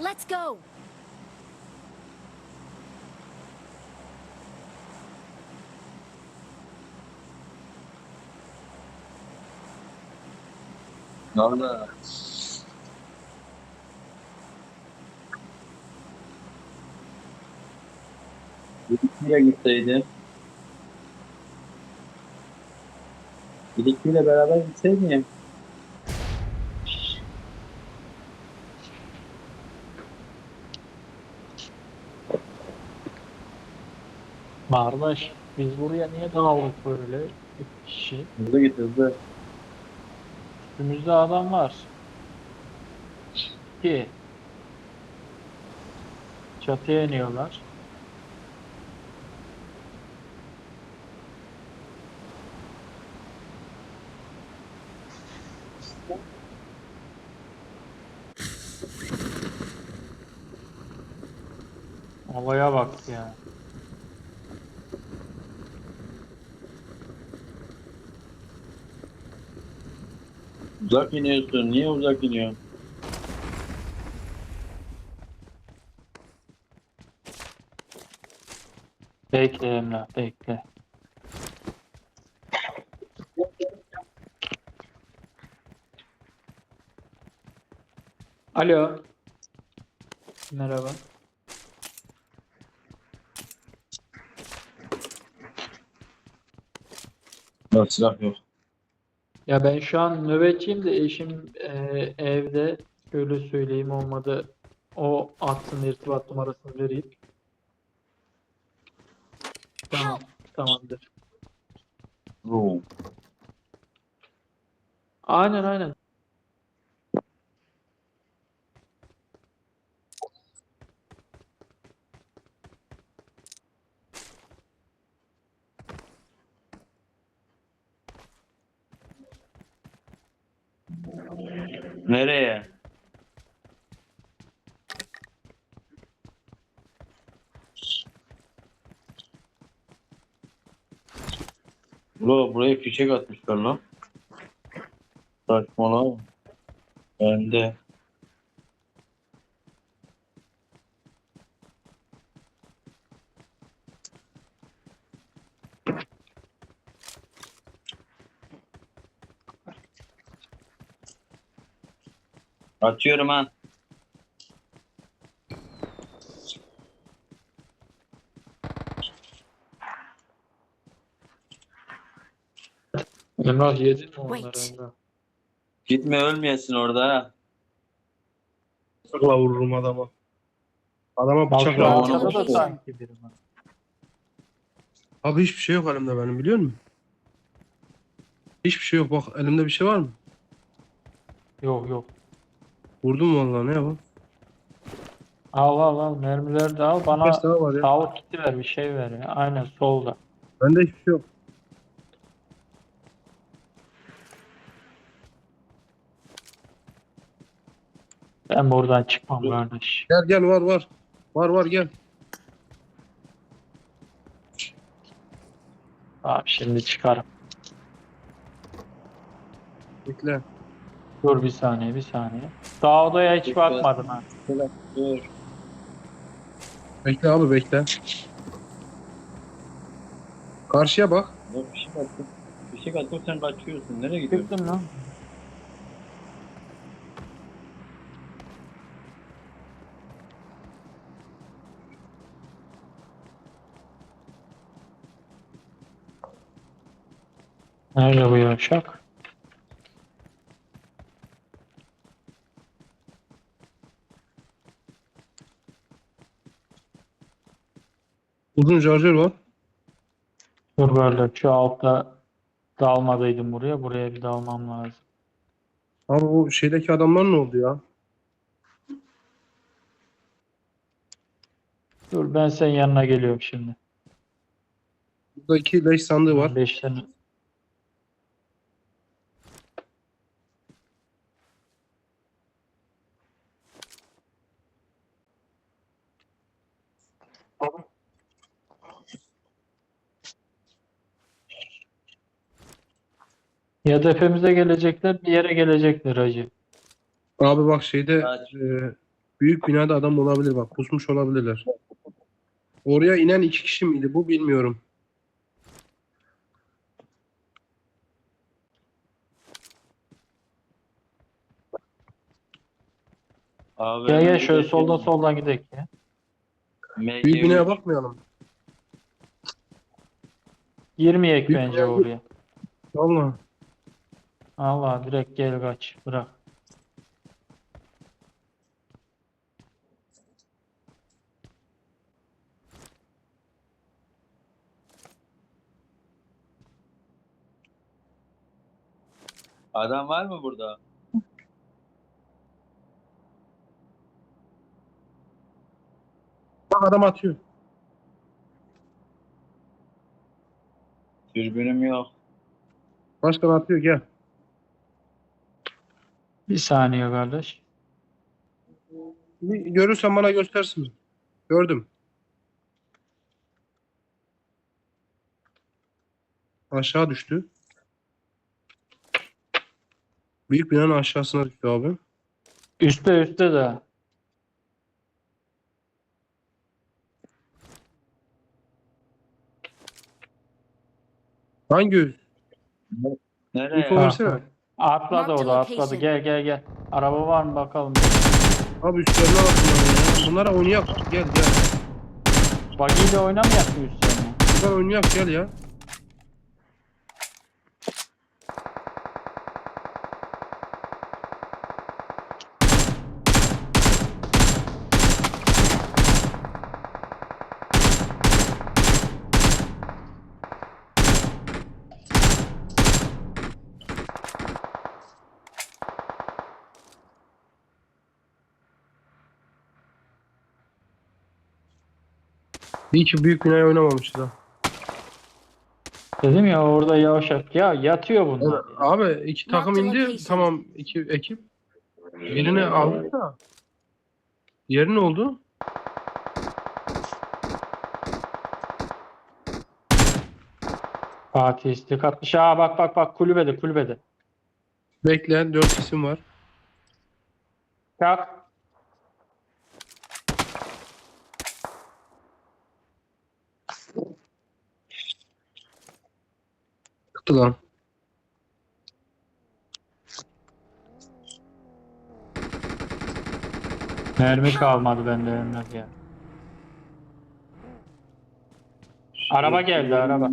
Let's go. Valla. Birlikte gitseydim. Birlikteyle beraber gitseydim. Kardeş biz buraya niye dağıldık böyle? İki kişi. Hızlı git hızlı. Üstümüzde adam var. İki. Çatıya iniyorlar. Havaya bak ya. Uzak iniyorsun. Niye uzak iniyorsun? Bekle Emrah bekle. Alo. Merhaba. Yok silah yok. Ya ben şu an nöbetçiyim de eşim e, evde. Şöyle söyleyeyim olmadı. O atsın irtibat numarasını vereyim. Tamam. Tamamdır. Oo. Aynen aynen. Nereye? Bro buraya fişek atmışlar lan. Saçmalama. Bende. Açıyorum ha. Emrah yedin mi onları Wait. Emrah? Gitme ölmeyesin orada ha. Bıçakla vururum adama. Adama bıçakla onu arkada da vursun. sanki biri var. Abi hiçbir şey yok elimde benim biliyor musun? Hiçbir şey yok bak elimde bir şey var mı? Yok yok. Vurdum vallahi ne yapayım? Al al al mermileri de al bana Kaç daha var ya? sağlık kiti ver bir şey ver ya. Aynen solda. Bende hiçbir şey yok. Ben buradan çıkmam kardeş. Gel gel var var. Var var gel. Abi şimdi çıkarım. Bekle. Dur bir saniye bir saniye. Daha odaya hiç Bekle. bakmadım ha. Dur. Bekle abi bekle. Karşıya bak. Yok fişek attım. Fişek attım sen kaçıyorsun. Nereye gidiyorsun? Çıktım lan. Nerede bu yavşak? Uzun şarjör var. Dur böyle şu altta dalmadıydım buraya. Buraya bir dalmam lazım. Abi bu şeydeki adamlar ne oldu ya? Dur ben senin yanına geliyorum şimdi. Burada iki leş sandığı var. Beş tane. Ya tepemize gelecekler, bir yere gelecekler hacı. Abi bak şeyde Kaç. e, Büyük binada adam olabilir bak. Pusmuş olabilirler. Oraya inen iki kişi miydi bu bilmiyorum. Abi Gel gel şöyle soldan soldan gidelim ya. MG Büyük binaya bakmayalım. Girmeyek Büyük bence binaya- oraya. Valla. Allah direkt gel kaç. Bırak. Adam var mı burada? Bak adam atıyor. Dürbünüm yok. Başkan atıyor gel. Bir saniye kardeş. Bir görürsen bana göstersin. Gördüm. Aşağı düştü. Büyük binanın aşağısına düştü abi. Üste üste de. Hangi? Nereye? Info versene. Atladı o da atladı. Gel gel gel. Araba var mı bakalım. Abi üstlerine bak bunlara ya. Bunlara oynayak. Gel gel. Buggy ile oynamayak mı üstlerine? Bunlar oynayak gel ya. İyi ki büyük binaya oynamamışız ha. Dedim ya orada yavşak. Ya yatıyor bunlar. Evet, abi iki takım indi. Tamam iki ekip. Birini aldık da. Diğeri ne oldu? Fatih istek atmış. Aa bak bak bak kulübede kulübede. Bekleyen dört isim var. Kalk. Kıtı lan. Mermi kalmadı bende ölmez ya. Araba geldi araba.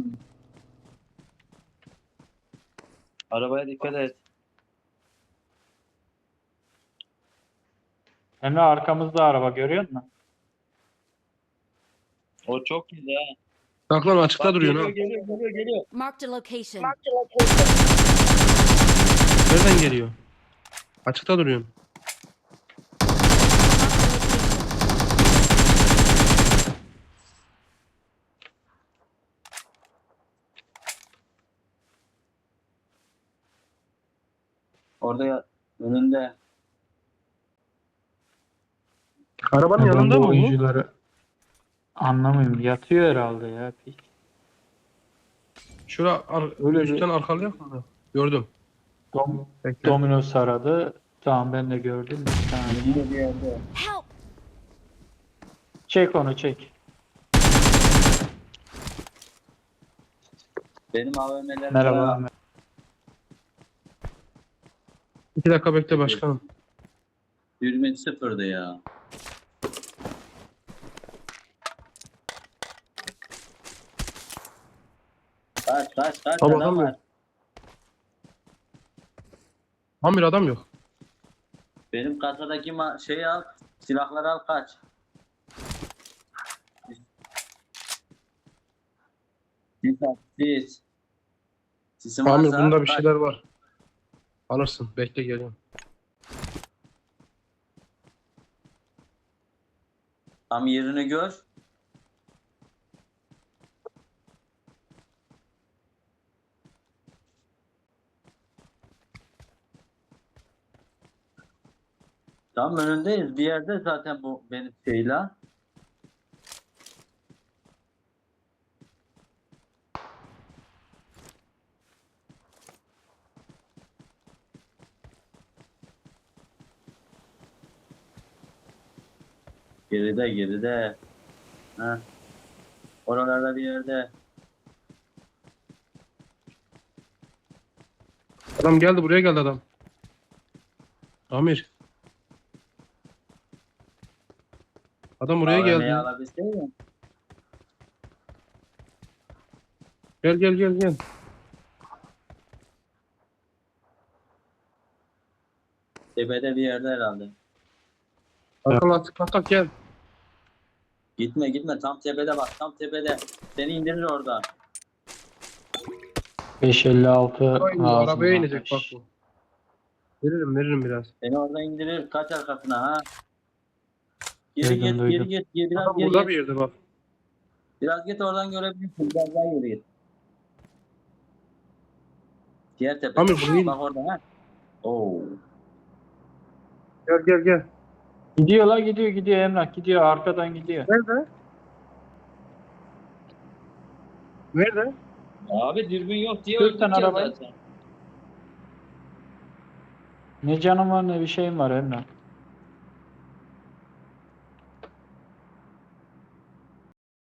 Arabaya dikkat et. Emre arkamızda araba görüyor musun? O çok ha. Bak lan açıkta Bak, duruyorsun ha. geliyor, geliyor, geliyor, geliyor. Marked a location. Nereden geliyor? Açıkta duruyorsun. Orada ya, önünde. Arabanın yanında mı bu? oyuncuları anlamıyorum. Yatıyor herhalde ya. Şura ar Öyle bir- üstten arkalayak mı? Gördüm. Dom Bekle. Domino aradı. Tamam ben de gördüm. Bir saniye. Önünde bir yerde. Help! Çek onu çek. Benim AVM'lerim Merhaba. İki dakika bekle başkanım. Dürbün sıfırdı ya. Kaç kaç kaç Tamam, adam tamam. var. Tam bir adam yok. Benim kasadaki ma- şeyi al. Silahları al kaç. Sis at, sis. Sisim Amir varsa bunda bir kaç. şeyler var. Alırsın. Bekle geliyorum. Tam yerini gör. Tam önündeyiz. Bir yerde zaten bu benim şeyle. Geride geride. Ha. Oralarda bir yerde. Adam geldi buraya geldi adam. Amir. Adam AVM'yi geldi. Gel gel gel gel. Tepede bir yerde herhalde. Kalk kalk kalk kalk gel. Gitme gitme tam tepede bak tam tepede. Seni indirir orada. 556 Arabaya iniyor, ağzından arabaya inecek bak bu. Veririm veririm biraz. Seni orada indirir kaç arkasına ha. Geri Duydum, git geri duydum. git geri, biraz Adam geri burada git. bir yerde bak. Biraz git oradan görebilirsin. Biraz daha geri git. Diğer tepe. Amir, burayı- Bak orada ha. Oo. Gel gel gel. Gidiyor la gidiyor gidiyor Emrah gidiyor arkadan gidiyor. Nerede? Nerede? Abi dürbün yok diye öldüreceğiz arabayı- zaten. Ne canım var ne bir şeyim var Emrah.